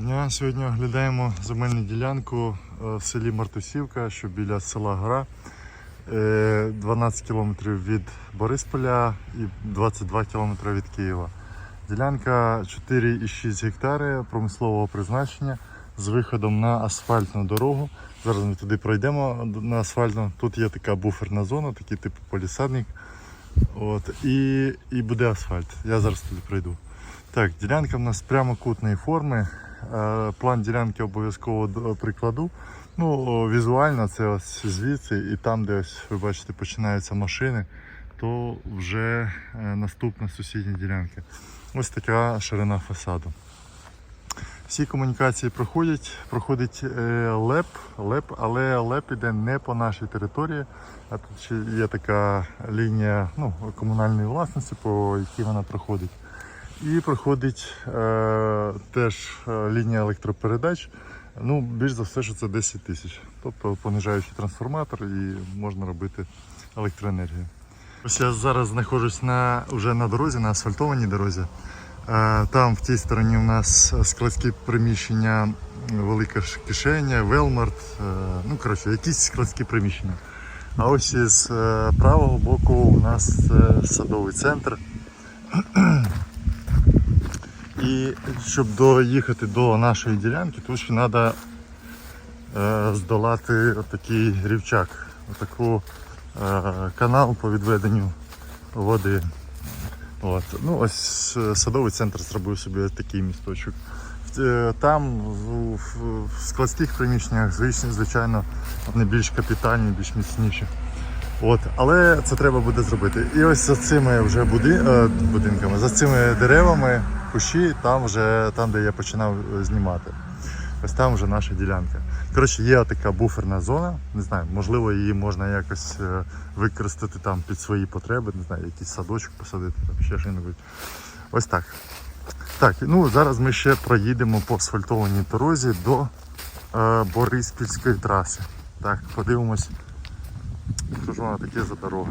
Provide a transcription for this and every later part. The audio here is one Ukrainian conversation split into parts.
Дня сьогодні оглядаємо земельну ділянку е, в селі Мартусівка, що біля села Гора. Е, 12 кілометрів від Борисполя і 22 кілометри від Києва. Ділянка 4,6 гектари промислового призначення з виходом на асфальтну дорогу. Зараз ми туди пройдемо на асфальтну. Тут є така буферна зона, такий типу полісадник. От, і, і буде асфальт. Я зараз туди пройду. Так, ділянка в нас прямокутної форми. Е, План ділянки обов'язково прикладу. Ну, візуально це ось звідси, і там, де ось ви бачите, починаються машини, то вже е, наступна сусідня ділянка. Ось така ширина фасаду. Всі комунікації проходять, проходить е, ЛЕП, ЛЕП, але ЛЕП іде не по нашій території, а тут є така лінія ну, комунальної власності, по якій вона проходить. І проходить е, теж е, лінія електропередач. Ну, більш за все, що це 10 тисяч. Тобто понижаючий трансформатор і можна робити електроенергію. Ось я зараз знаходжусь на, вже на дорозі, на асфальтованій дорозі. Е, Там в тій стороні у нас складські приміщення, велика кишеня, Велмарт, е, ну коротше, якісь складські приміщення. А ось із правого боку у нас садовий центр. І щоб доїхати до нашої ділянки, тут ще треба е, здолати отакий рівчак, отаку е, канал по відведенню води. От. Ну, ось е, садовий центр зробив собі такий місточок. Е, Там в, складських приміщеннях, звичайно, вони більш капітальні, більш міцніші. От, але це треба буде зробити. І ось за цими вже е, будинками, за цими деревами, кущі, там вже там, де я починав е, знімати. Ось там вже наша ділянка. Коротше, є така буферна зона. Не знаю, можливо, її можна якось е, використати там під свої потреби, не знаю, якийсь садочок посадити, там ще щось. Ось так. Так, ну зараз ми ще проїдемо по асфальтованій дорозі до е, Бориспільської траси. Так, подивимось. Що ж вона таке за дорога?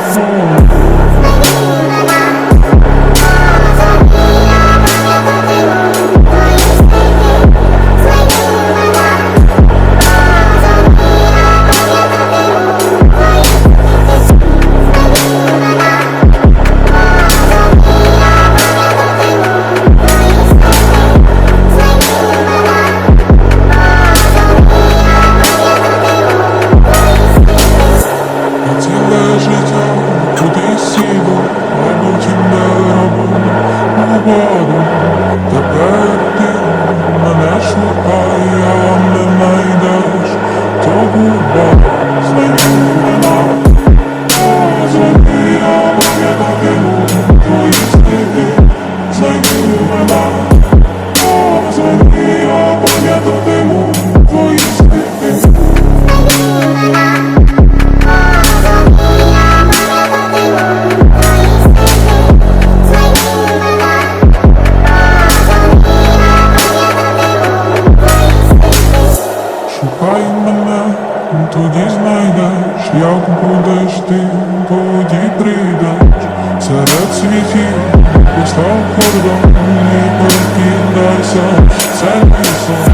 Шукай мене, тоді знайдеш, як будеш ти, тоді прийдеш серед світів, постав кордон не покидайся, це мій сон.